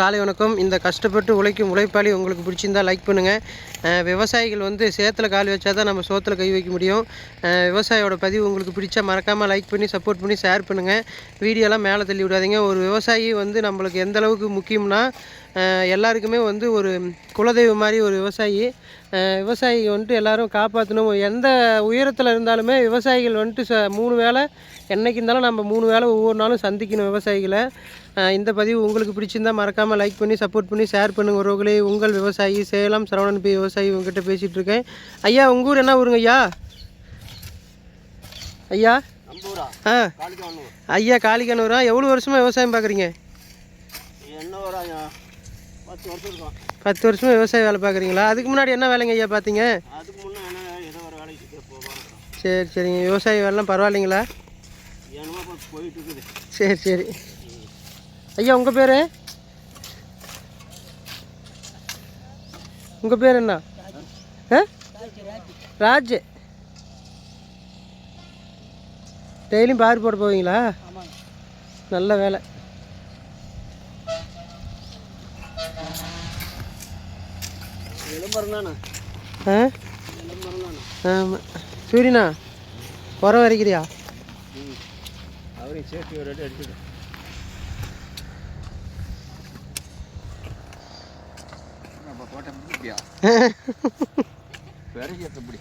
காலை வணக்கம். இந்த கஷ்டப்பட்டு உழைக்கும் உழைப்பாளி உங்களுக்கு பிடிச்சிருந்தா லைக் பண்ணுங்கள் விவசாயிகள் வந்து சேத்தில் கால் வச்சா தான் நம்ம சோத்தில் கை வைக்க முடியும். விவசாயியோட பதிவு உங்களுக்கு பிடிச்சா மறக்காமல் லைக் பண்ணி சப்போர்ட் பண்ணி ஷேர் பண்ணுங்கள் வீடியோலாம் மேலே தள்ளி விடாதீங்க. ஒரு விவசாயி வந்து நம்மளுக்கு எந்த அளவுக்கு முக்கியம்னா எல்லாருக்குமே வந்து ஒரு குலதெய்வம் மாதிரி ஒரு விவசாயி. விவசாயி வந்துட்டு எல்லாரும் காப்பாற்றணும் எந்த உயரத்தில் இருந்தாலுமே விவசாயிகள் வந்துட்டு ச மூணு வேளை என்றைக்கு இருந்தாலும் நம்ம மூணு வேளை ஒவ்வொரு நாளும் சந்திக்கணும் விவசாயிகளை. இந்த பதிவு உங்களுக்கு பிடிச்சிருந்தா மறக்காமல் லைக் பண்ணி சப்போர்ட் பண்ணி ஷேர் பண்ணுங்க உறவுகளே உங்கள் விவசாயி சேலம் சரவணன் பி விவசாயி உங்ககிட்ட பேசிகிட்டு இருக்கேன். ஐயா உங்கள் ஊர் என்ன ஊருங்க ஐயா? ஐயா? ஆ. ஐயா காளிகனூரா? எவ்வளோ வருஷமாக விவசாயம் பார்க்குறீங்க பத்து வருஷமாக விவசாய வேலை பார்க்குறீங்களா அதுக்கு முன்னாடி என்ன வேலைங்க ஐயா பார்த்தீங்க சரி சரிங்க. விவசாய வேலைலாம் பரவாயில்லைங்களா? சரி சரி. ஐயா உங்கள் பேர்? உங்கள் பேர் என்ன? ராஜ். டெய்லியும் பார் போட போவீங்களா? நல்ல வேலை. ஆமாம் சூரியனா? உரம் வரைக்கிறியா? அவரையும் சேர்த்து ஒரு அடி அடிச்சுடு. நம்ம போட்ட முடியா விறகு எப்படி